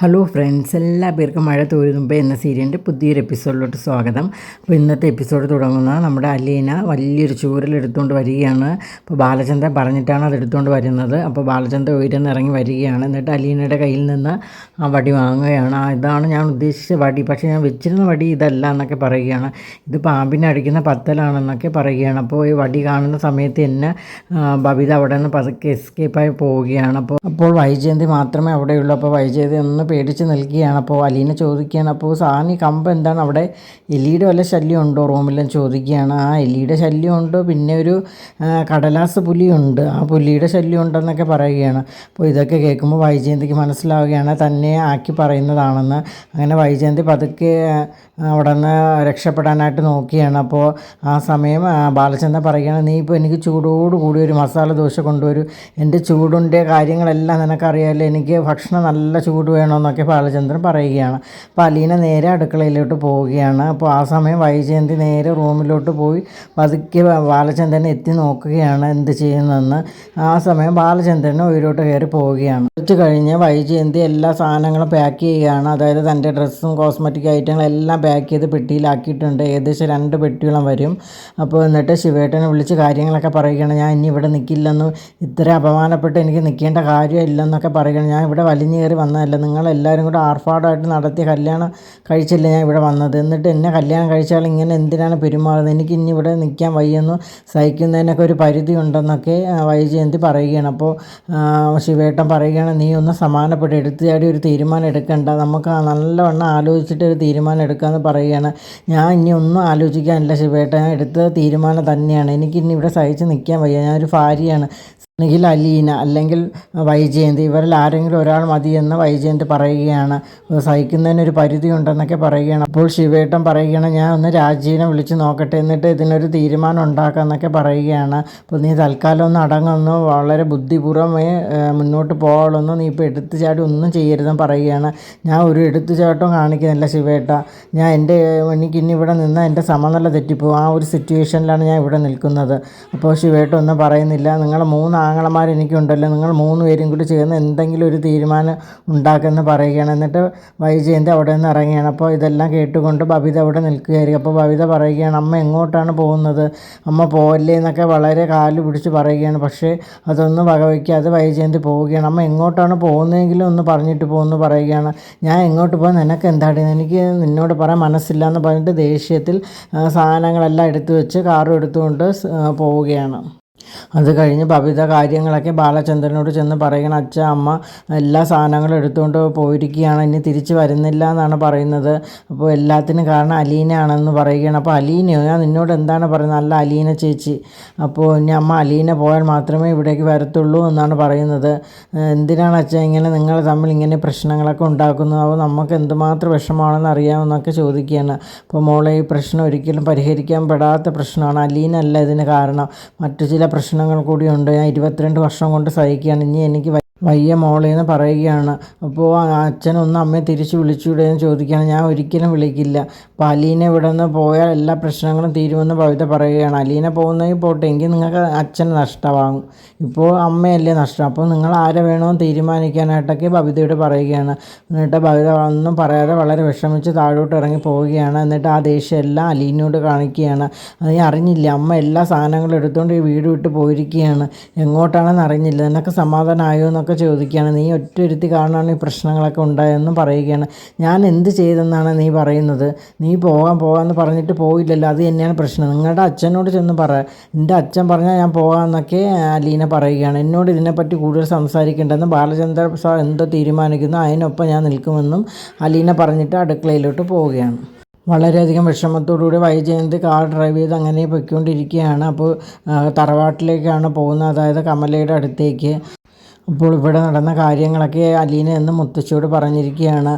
Hello friends എല്ലാ പേർക്കും മഴ തോരുന്നുമ്പ് എന്ന സീരിയലിന്റെ പുതിയൊരു എപ്പിസോഡിലോട്ട് സ്വാഗതം. അപ്പോൾ ഇന്നത്തെ എപ്പിസോഡ് തുടങ്ങുന്ന നമ്മുടെ അലീന വലിയൊരു ചൂരൽ എടുത്തുകൊണ്ട് വരികയാണ്. അപ്പോൾ ബാലചന്ദ്രൻ പറഞ്ഞിട്ടാണ് അത് എടുത്തുകൊണ്ട് വരുന്നത്. അപ്പോൾ ബാലചന്ദ്രൻ ഉയരുന്ന് ഇറങ്ങി വരികയാണ്. എന്നിട്ട് അലീനയുടെ കയ്യിൽ നിന്ന് ആ വടി വാങ്ങുകയാണ്. ഇതാണ് ഞാൻ ഉദ്ദേശിച്ച വടി. പക്ഷേ ഞാൻ വെച്ചിരുന്ന വടി ഇതല്ല എന്നൊക്കെ പറയുകയാണ്. ഇത് പാമ്പിനെ അടിക്കുന്ന പത്തലാണെന്നൊക്കെ പറയുകയാണ്. അപ്പോൾ ഈ വടി കാണുന്ന സമയത്ത് തന്നെ ബബിത അവിടെ നിന്ന് പതുക്കെ എസ്കേപ്പായി പോവുകയാണ്. അപ്പോൾ അപ്പോൾ വൈജയന്തി മാത്രമേ അവിടെയുള്ളൂ. അപ്പോൾ വൈജയന്തി ഒന്ന് പേടിച്ച് നിൽക്കുകയാണ്. അപ്പോൾ അലീന ചോദിക്കുകയാണ് അപ്പോൾ സാറിന് കമ്പ് എന്താണ്? അവിടെ എലിയുടെ വല്ല ശല്യം ഉണ്ടോ? റൂമിലും ചോദിക്കുകയാണ്. ആ എലിയുടെ ശല്യം പിന്നെ ഒരു കടലാസ് പുലിയുണ്ട് ആ പുലിയുടെ ശല്യം ഉണ്ടെന്നൊക്കെ പറയുകയാണ്. അപ്പോൾ ഇതൊക്കെ കേൾക്കുമ്പോൾ വൈജയന്തിക്ക് മനസ്സിലാവുകയാണ് തന്നെ ആക്കി പറയുന്നതാണെന്ന്. അങ്ങനെ വൈജയന്തി പതുക്കെ അവിടെ നിന്ന് രക്ഷപ്പെടാനായിട്ട് നോക്കിയാണ് അപ്പോൾ ആ സമയം ബാലചന്ദ്രൻ പറയുകയാണ് നീ ഇപ്പോൾ എനിക്ക് ചൂടോടുകൂടി ഒരു മസാല ദോശ കൊണ്ടുവരും. എന്റെ ചൂടിന്റെ കാര്യങ്ങളെല്ലാം നിനക്കറിയാമല്ലോ എനിക്ക് ഭക്ഷണം നല്ല ചൂട് വേണമെന്നൊക്കെ ബാലചന്ദ്രൻ പറയുകയാണ്. അപ്പോൾ അലീന നേരെ അടുക്കളയിലോട്ട് പോവുകയാണ്. അപ്പോൾ ആ സമയം വൈജയന്തി നേരെ റൂമിലോട്ട് പോയി പതുക്കെ ബാലചന്ദ്രൻ എത്തി നോക്കുകയാണ് എന്ത് ചെയ്യുന്നതെന്ന് ആ സമയം ബാലചന്ദ്രൻ ഉയരോട്ട് കയറി പോവുകയാണ്. കുറച്ച് കഴിഞ്ഞ് വൈജയന്തി എല്ലാ സാധനങ്ങളും പാക്ക് ചെയ്യുകയാണ്. അതായത് തന്റെ ഡ്രസ്സും കോസ്മെറ്റിക് ഐറ്റങ്ങളും എല്ലാം പാക്ക് ചെയ്ത് പെട്ടിയിലാക്കിയിട്ടുണ്ട്. ഏകദേശം രണ്ട് പെട്ടിയോളം വരും. അപ്പോൾ എന്നിട്ട് ശിവേട്ടനെ വിളിച്ച് കാര്യങ്ങളൊക്കെ പറയുകയാണ്. ഞാൻ ഇനി ഇവിടെ നിൽക്കില്ലെന്നും ഇത്ര അപമാനപ്പെട്ട് എനിക്ക് നിൽക്കേണ്ട കാര്യമില്ലെന്നൊക്കെ പറയുകയാണ്. ഞാൻ ഇവിടെ വലിഞ്ഞു കയറി വന്നതല്ല നിങ്ങളെല്ലാവരും കൂടെ ആർഭാടമായിട്ട് നടത്തിയ കല്യാണം കഴിച്ചില്ല ഞാൻ ഇവിടെ വന്നത്? എന്നിട്ട് എന്നെ കല്യാണം കഴിച്ചാൽ ഇങ്ങനെ എന്തിനാണ് പെരുമാറുന്നത്? എനിക്ക് ഇനി ഇവിടെ നിൽക്കാൻ വയ്യെന്നു? സഹിക്കുന്നതിനൊക്കെ ഒരു പരിധി ഉണ്ടെന്നൊക്കെ വൈജയന്തി പറയുകയാണ്. അപ്പോൾ ശിവേട്ടൻ പറയുകയാണ് നീ ഒന്ന് സമാനപ്പെട്ട് എടുത്തു ചാടി ഒരു തീരുമാനം എടുക്കണ്ട. നമുക്ക് നല്ലവണ്ണം ആലോചിച്ചിട്ട് ഒരു തീരുമാനം എടുക്കാമെന്ന് പറയുകയാണ്. ഞാൻ ഇനി ഒന്നും ആലോചിക്കാനില്ല ശിവേട്ടൻ. ഞാൻ എടുത്ത തീരുമാനം തന്നെയാണ്. എനിക്ക് ഇനി ഇവിടെ സഹിച്ച് നിൽക്കാൻ വയ്യ. ഞാനൊരു ഭാര്യയാണ്. ഒന്നുകിൽ അലീന അല്ലെങ്കിൽ വൈജയന്തി. ഇവരിൽ ആരെങ്കിലും ഒരാൾ മതിയെന്ന് വൈജയന്തി പറയുകയാണ്. സഹിക്കുന്നതിനൊരു പരിധി ഉണ്ടെന്നൊക്കെ പറയുകയാണ്. അപ്പോൾ ശിവേട്ടൻ പറയുകയാണ് ഞാൻ ഒന്ന് രാജീനെ വിളിച്ച് നോക്കട്ടെ. എന്നിട്ട് ഇതിനൊരു തീരുമാനം ഉണ്ടാക്കാം എന്നൊക്കെ പറയുകയാണ്. അപ്പോൾ നീ തൽക്കാലം ഒന്ന് അടങ്ങുന്നു വളരെ ബുദ്ധിപൂർവമേ മുന്നോട്ട് പോകാവുള്ളൂ നീ ഇപ്പോൾ എടുത്തു ചാടി ഒന്നും ചെയ്യരുതെന്ന് പറയുകയാണ്. ഞാൻ ഒരു എടുത്തു ചാട്ടവും കാണിക്കുന്നില്ല ശിവേട്ട. ഞാൻ എന്റെ എനിക്ക് ഇനി ഇവിടെ നിന്ന് എന്റെ സമനില തെറ്റിപ്പോകും ആ ഒരു സിറ്റുവേഷനിലാണ് ഞാൻ ഇവിടെ നിൽക്കുന്നത്. അപ്പോൾ ശിവേട്ട ഒന്നും പറയുന്നില്ല. നിങ്ങൾ മൂന്ന് ആങ്ങളമാർ എനിക്കുണ്ടല്ലോ. നിങ്ങൾ മൂന്ന് പേരും കൂടി ചേർന്ന് എന്തെങ്കിലും ഒരു തീരുമാനം ഉണ്ടാക്കുമെന്ന് പറയുകയാണ്. എന്നിട്ട് വൈജയന്തി അവിടെ നിന്ന് ഇറങ്ങിയാണ് അപ്പോൾ ഇതെല്ലാം കേട്ടുകൊണ്ട് ബബിത അവിടെ നിൽക്കുകയായിരിക്കും. അപ്പോൾ ബബിത പറയുകയാണ് അമ്മ എങ്ങോട്ടാണ് പോകുന്നത്? അമ്മ പോവല്ലേ എന്നൊക്കെ വളരെ കാൽ പിടിച്ച് പറയുകയാണ്. പക്ഷേ അതൊന്നും വകവയ്ക്കാതെ വൈജയന്തി പോവുകയാണ്. അമ്മ എങ്ങോട്ടാണ് പോകുന്നതെങ്കിലും ഒന്ന് പറഞ്ഞിട്ട് പോകുന്നു പറയുകയാണ്. ഞാൻ എങ്ങോട്ട് പോകാൻ നിനക്ക് എന്താണ് എനിക്ക് നിന്നോട് പറയാൻ മനസ്സില്ല എന്ന് പറഞ്ഞിട്ട് ദേഷ്യത്തിൽ സാധനങ്ങളെല്ലാം എടുത്തു വെച്ച് കാറും എടുത്തുകൊണ്ട് പോവുകയാണ്. അത് കഴിഞ്ഞ് ബബിത കാര്യങ്ങളൊക്കെ ബാലചന്ദ്രനോട് ചെന്ന് പറയണം അച്ഛ അമ്മ എല്ലാ സാധനങ്ങളും എടുത്തുകൊണ്ട് പോയിരിക്കുകയാണ് ഇനി തിരിച്ച് വരുന്നില്ല എന്നാണ് പറയുന്നത്. അപ്പോൾ എല്ലാത്തിനും കാരണം അലീനയാണെന്ന് പറയുകയാണ്. അപ്പോൾ അലീനയോ? ഞാൻ നിന്നോട് എന്താണ് പറയുന്നത്? അല്ല അലീന ചേച്ചി അപ്പോൾ ഇനി അമ്മ അലീന പോയാൽ മാത്രമേ ഇവിടേക്ക് വരത്തുള്ളൂ എന്നാണ് പറയുന്നത്. എന്തിനാണ് അച്ഛ ഇങ്ങനെ നിങ്ങൾ തമ്മിൽ ഇങ്ങനെ പ്രശ്നങ്ങളൊക്കെ ഉണ്ടാക്കുന്നത്? അപ്പോൾ നമുക്ക് എന്തുമാത്രം വിഷമമാണെന്ന് അറിയാമെന്നൊക്കെ ചോദിക്കുകയാണ്. അപ്പോൾ മോളെ ഈ പ്രശ്നം ഒരിക്കലും പരിഹരിക്കാൻ പെടാത്ത പ്രശ്നമാണ്. അലീനല്ല ഇതിന് കാരണം. മറ്റു ചില പ്രശ്നങ്ങൾ കൂടിയുണ്ട് ഞാൻ ഇരുപത്തിരണ്ട് വർഷം കൊണ്ട് സഹിക്കുകയാണ്. ഇനി എനിക്ക് വയ്യ മോളെ എന്ന് പറയുകയാണ് അപ്പോൾ അച്ഛനൊന്ന് അമ്മയെ തിരിച്ച് വിളിച്ചൂടെ എന്ന് ചോദിക്കുകയാണ്. ഞാൻ ഒരിക്കലും വിളിക്കില്ല. അപ്പോൾ അലീന ഇവിടെ നിന്ന് പോയാൽ എല്ലാ പ്രശ്നങ്ങളും തീരുമെന്ന് ഭവിത പറയുകയാണ്. അലീന പോകുന്നെങ്കിൽ പോട്ടെ എങ്കിൽ നിങ്ങൾക്ക് അച്ഛൻ നഷ്ടമാകും. ഇപ്പോൾ അമ്മയല്ലേ നഷ്ടം. അപ്പോൾ നിങ്ങൾ ആരെ വേണമെന്ന് തീരുമാനിക്കാനായിട്ടൊക്കെ ഭവിതയോട് പറയുകയാണ്. എന്നിട്ട് ഭവിത ഒന്നും പറയാതെ വളരെ വിഷമിച്ച് താഴോട്ട് ഇറങ്ങി പോവുകയാണ്. എന്നിട്ട് ആ ദേഷ്യം എല്ലാം അലീനയോട് കാണിക്കുകയാണ്. അത് അറിഞ്ഞില്ല. അമ്മ എല്ലാ സാധനങ്ങളും എടുത്തുകൊണ്ട് ഈ വീട് വിട്ട് പോയിരിക്കുകയാണ്. എങ്ങോട്ടാണെന്ന് അറിഞ്ഞില്ല. നിനക്ക് സമാധാനമായോ എന്നൊക്കെ എന്നൊക്കെ ചോദിക്കുകയാണ് നീ ഒറ്റ ഒരുത്തി ഈ പ്രശ്നങ്ങളൊക്കെ ഉണ്ടായതെന്നും പറയുകയാണ്. ഞാൻ എന്ത് ചെയ്തെന്നാണ് നീ പറയുന്നത്? നീ പോകാൻ പോകാമെന്ന് പറഞ്ഞിട്ട് പോയില്ലല്ലോ. അത് തന്നെയാണ് പ്രശ്നം. നിങ്ങളുടെ അച്ഛനോട് ചെന്ന് പറ. എന്റെ അച്ഛൻ പറഞ്ഞാൽ ഞാൻ പോകാമെന്നൊക്കെ അലീന പറയുകയാണ്. എന്നോട് ഇതിനെപ്പറ്റി കൂടുതൽ സംസാരിക്കേണ്ടെന്ന് ബാലചന്ദ്ര സാർ എന്തോ തീരുമാനിക്കുന്നു അതിനൊപ്പം ഞാൻ നിൽക്കുമെന്നും അലീന പറഞ്ഞിട്ട് അടുക്കളയിലോട്ട് പോവുകയാണ്. വളരെയധികം വിഷമത്തോടുകൂടി വൈജയന്ത് കാർ ഡ്രൈവ് ചെയ്ത് അങ്ങനെ പൊയ്ക്കൊണ്ടിരിക്കുകയാണ്. അപ്പോൾ തറവാട്ടിലേക്കാണ് പോകുന്നത്. അതായത് കമലയുടെ അടുത്തേക്ക്. അപ്പോൾ ഇവിടെ നടന്ന കാര്യങ്ങളൊക്കെ അലീന എന്ന് മുത്തശ്ശിയോട് പറഞ്ഞിരിക്കുകയാണ്.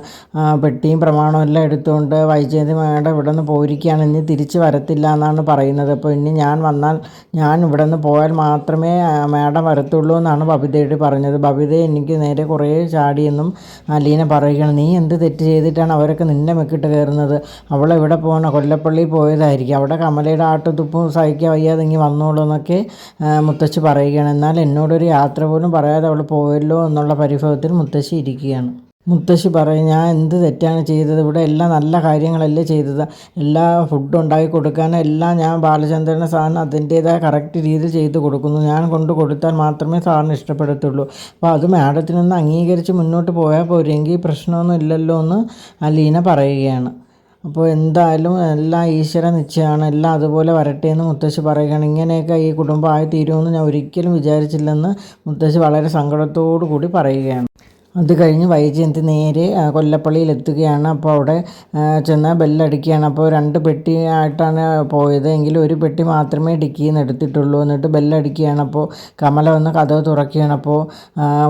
പെട്ടിയും പ്രമാണവും എല്ലാം എടുത്തുകൊണ്ട് വൈജയന്തി മകളുടെ ഇവിടെ നിന്ന് പോയിരിക്കുകയാണ്. ഇനി തിരിച്ച് വരത്തില്ല എന്നാണ് പറയുന്നത്. അപ്പോൾ ഇനി ഞാൻ വന്നാൽ ഞാൻ ഇവിടെ നിന്ന് പോയാൽ മാത്രമേ മേഡം വരത്തുള്ളൂ എന്നാണ് ബബിതയോട് പറഞ്ഞത്. ബബിത എനിക്ക് നേരെ കുറേ ചാടിയെന്നും അലീന പറയുകയാണ്. നീ എന്ത് തെറ്റ് ചെയ്തിട്ടാണ് അവരൊക്കെ നിന്നെ മെക്കിട്ട് കയറുന്നത്? അവളെ ഇവിടെ പോകണം കൊല്ലപ്പള്ളി പോയതായിരിക്കും. അവിടെ കമലയുടെ ആട്ടുതുപ്പും സഹിക്കാൻ വയ്യാതെ ഇങ്ങനെ വന്നോളൂ എന്നൊക്കെ മുത്തശ്ശി പറയുകയാണ്. എന്നാൽ എന്നോടൊരു യാത്ര പോലും പറയാതെ അവൾ പോയല്ലോ എന്നുള്ള പരിഭവത്തിൽ മുത്തശ്ശി ഇരിക്കുകയാണ്. മുത്തശ്ശി പറയും ഞാൻ എന്ത് തെറ്റാണ് ചെയ്തത്? ഇവിടെ എല്ലാം നല്ല കാര്യങ്ങളല്ലേ ചെയ്തത്. എല്ലാ ഫുഡ് ഉണ്ടാക്കി കൊടുക്കാൻ എല്ലാം ഞാൻ ബാലചന്ദ്രന് സാറിന് അതിന്റേതായ കറക്റ്റ് രീതിയിൽ ചെയ്ത് കൊടുക്കുന്നു. ഞാൻ കൊണ്ട് കൊടുത്താൽ മാത്രമേ സാറിന് ഇഷ്ടപ്പെടത്തുള്ളൂ. അപ്പോൾ അത് മാഡത്തിനൊന്ന് അംഗീകരിച്ച് മുന്നോട്ട് പോയാൽ പോരെങ്കിൽ പ്രശ്നമൊന്നും ഇല്ലല്ലോ എന്ന് അലീന പറയുകയാണ്. അപ്പോൾ എന്തായാലും എല്ലാം ഈശ്വര നിശ്ചയമാണ് എല്ലാം അതുപോലെ വരട്ടെ എന്ന് മുത്തശ്ശി പറയുകയാണ്. ഇങ്ങനെയൊക്കെ ഈ കുടുംബമായി തീരുമെന്ന് ഞാൻ ഒരിക്കലും വിചാരിച്ചില്ലെന്ന് മുത്തശ്ശി വളരെ സങ്കടത്തോടു കൂടി പറയുകയാണ്. അത് കഴിഞ്ഞ് വൈജയന്തി നേരെ കൊല്ലപ്പള്ളിയിൽ എത്തുകയാണ് അപ്പോൾ അവിടെ ചെന്ന് ബെല്ലടിക്കുകയാണ്. അപ്പോൾ രണ്ട് പെട്ടി ആയിട്ടാണ് പോയത്. എങ്കിലും ഒരു പെട്ടി മാത്രമേ ഡിക്കിയിൽ നിന്ന് എടുത്തിട്ടുള്ളൂ എന്നിട്ട് ബെല്ലടിക്കുകയാണ്. അപ്പോൾ കമല വന്ന് കഥവ് തുറക്കുകയാണ്. അപ്പോൾ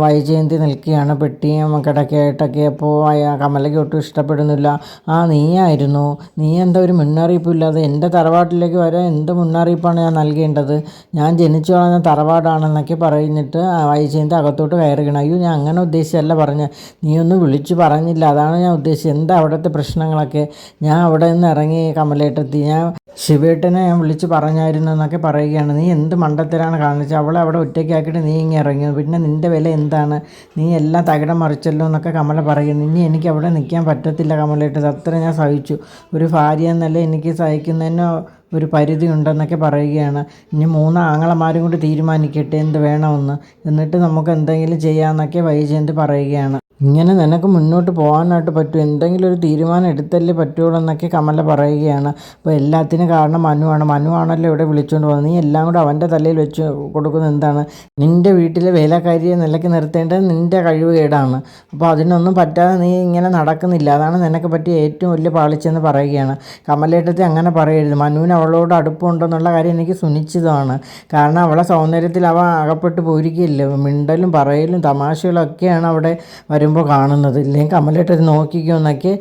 വൈജയന്തി നിൽക്കുകയാണ്? പെട്ടിയും കിടക്കയായിട്ടൊക്കെ അപ്പോൾ കമലയ്ക്ക് ഒട്ടും ഇഷ്ടപ്പെടുന്നില്ല. ആ നീയായിരുന്നു. നീ എന്താ ഒരു മുന്നറിയിപ്പില്ലാതെ എന്റെ തറവാട്ടിലേക്ക് വരാൻ എന്ത് മുന്നറിയിപ്പാണ് ഞാൻ നൽകേണ്ടത്? ഞാൻ ജനിച്ചു വളർന്ന തറവാടാണെന്നൊക്കെ പറഞ്ഞിട്ട് വൈജയന്തി അകത്തോട്ട് കയറുകയാണ്. അയ്യോ ഞാൻ അങ്ങനെ ഉദ്ദേശിച്ചല്ല. അല്ല പറഞ്ഞ നീ ഒന്ന് വിളിച്ചു പറഞ്ഞില്ല. അതാണ് ഞാൻ ഉദ്ദേശിച്ചത്. എന്താ അവിടുത്തെ പ്രശ്നങ്ങളൊക്കെ? ഞാൻ അവിടെ നിന്ന് ഇറങ്ങി കമലേട്ടെത്തി ഞാൻ ശിവേട്ടനെ ഞാൻ വിളിച്ച് പറഞ്ഞായിരുന്നു എന്നൊക്കെ പറയുകയാണ്. നീ എന്ത് മണ്ടത്തിലാണ് കാണിച്ചത്? അവളെ അവിടെ ഒറ്റയ്ക്കാക്കിയിട്ട് നീ ഇങ്ങനെ ഇറങ്ങി. പിന്നെ നിന്റെ വില എന്താണ്? നീ എല്ലാം തകിടം മറിച്ചല്ലോ എന്നൊക്കെ കമല പറയുന്നു. ഇനി എനിക്ക് അവിടെ നിൽക്കാൻ പറ്റത്തില്ല കമലേട്ടത് അത്ര ഞാൻ സഹിച്ചു. ഒരു ഭാര്യ എന്നല്ല എനിക്ക് സഹിക്കുന്നതിന് ഒരു പരിധി ഉണ്ടെന്നൊക്കെ പറയുകയാണ്. ഇനി മൂന്ന് ആങ്ങളമാരും കൂടി തീരുമാനിക്കട്ടെ എന്ത് വേണമെന്ന്. എന്നിട്ട് നമുക്ക് എന്തെങ്കിലും ചെയ്യാമെന്നൊക്കെ വൈജയന്ത് പറയുകയാണ്. ഇങ്ങനെ നിനക്ക് മുന്നോട്ട് പോകാനായിട്ട് പറ്റും. എന്തെങ്കിലും ഒരു തീരുമാനം എടുത്തല്ലേ പറ്റുള്ളൂ എന്നൊക്കെ കമല പറയുകയാണ്. അപ്പോൾ എല്ലാത്തിനും കാരണം മനുവാണ്. മനുവാണല്ലോ ഇവിടെ വിളിച്ചുകൊണ്ട് പോകുന്നത്. നീ എല്ലാം കൂടെ അവന്റെ തലയിൽ വെച്ച് കൊടുക്കുന്നത് എന്താണ്? നിന്റെ വീട്ടിലെ വേലക്കാരിയെ നിലയ്ക്ക് നിർത്തേണ്ടത് നിന്റെ കഴിവ് കേടാണ്. അപ്പോൾ അതിനൊന്നും പറ്റാതെ നീ ഇങ്ങനെ നടക്കുന്നില്ല. അതാണ് നിനക്ക് പറ്റിയ ഏറ്റവും വലിയ പാളിച്ചെന്ന് പറയുകയാണ്. കമലേട്ടത്തെ അങ്ങനെ പറയരുത്. മനുവിന് അവളോട് അടുപ്പമുണ്ടെന്നുള്ള കാര്യം എനിക്ക് സുനിശ്ചിതമാണ്. കാരണം അവളെ സൗന്ദര്യത്തിൽ അവ അകപ്പെട്ട് പോയിരിക്കില്ല മിണ്ടലും പറയലും തമാശകളൊക്കെയാണ് അവിടെ വരും വരുമ്പോൾ കാണുന്നത്. ഇല്ലെങ്കിൽ കമലേട്ടത് നോക്കിക്കോ എന്നൊക്കെ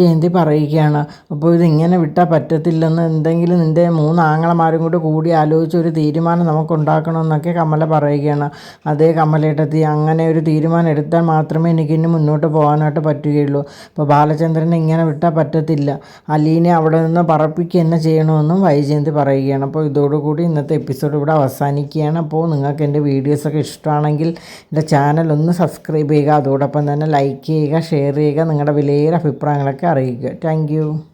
ജയന്തി പറയുകയാണ് അപ്പോൾ ഇതിങ്ങനെ വിട്ടാൽ പറ്റത്തില്ലെന്ന് എന്തെങ്കിലും നിന്റെ മൂന്ന് ആങ്ങളമാരും കൂടി കൂടി ആലോചിച്ച് ഒരു തീരുമാനം നമുക്ക് ഉണ്ടാക്കണമെന്നൊക്കെ കമല പറയുകയാണ്. അതേ കമലേട്ടത്തി അങ്ങനെ ഒരു തീരുമാനം എടുത്താൽ മാത്രമേ എനിക്ക് ഇനി മുന്നോട്ട് പോകാനായിട്ട് പറ്റുകയുള്ളൂ. അപ്പോൾ ബാലചന്ദ്രനെ ഇങ്ങനെ വിട്ടാൽ പറ്റത്തില്ല. അലീനെ അവിടെ നിന്ന് പറപ്പിക്കുക തന്നെ ചെയ്യണമെന്നും വൈജയന്തി പറയുകയാണ്. അപ്പോൾ ഇതോടുകൂടി ഇന്നത്തെ എപ്പിസോഡ് ഇവിടെ അവസാനിക്കുകയാണ്. അപ്പോൾ നിങ്ങൾക്ക് എന്റെ വീഡിയോസൊക്കെ ഇഷ്ടമാണെങ്കിൽ എന്റെ ചാനൽ ഒന്ന് സബ്സ്ക്രൈബ് ചെയ്യുക. അതോടൊപ്പം തന്നെ ലൈക്ക് ചെയ്യുക ഷെയർ ചെയ്യുക. നിങ്ങളുടെ വിലയേറെ അഭിപ്രായങ്ങളൊക്കെ അറിയിക്കുക താങ്ക്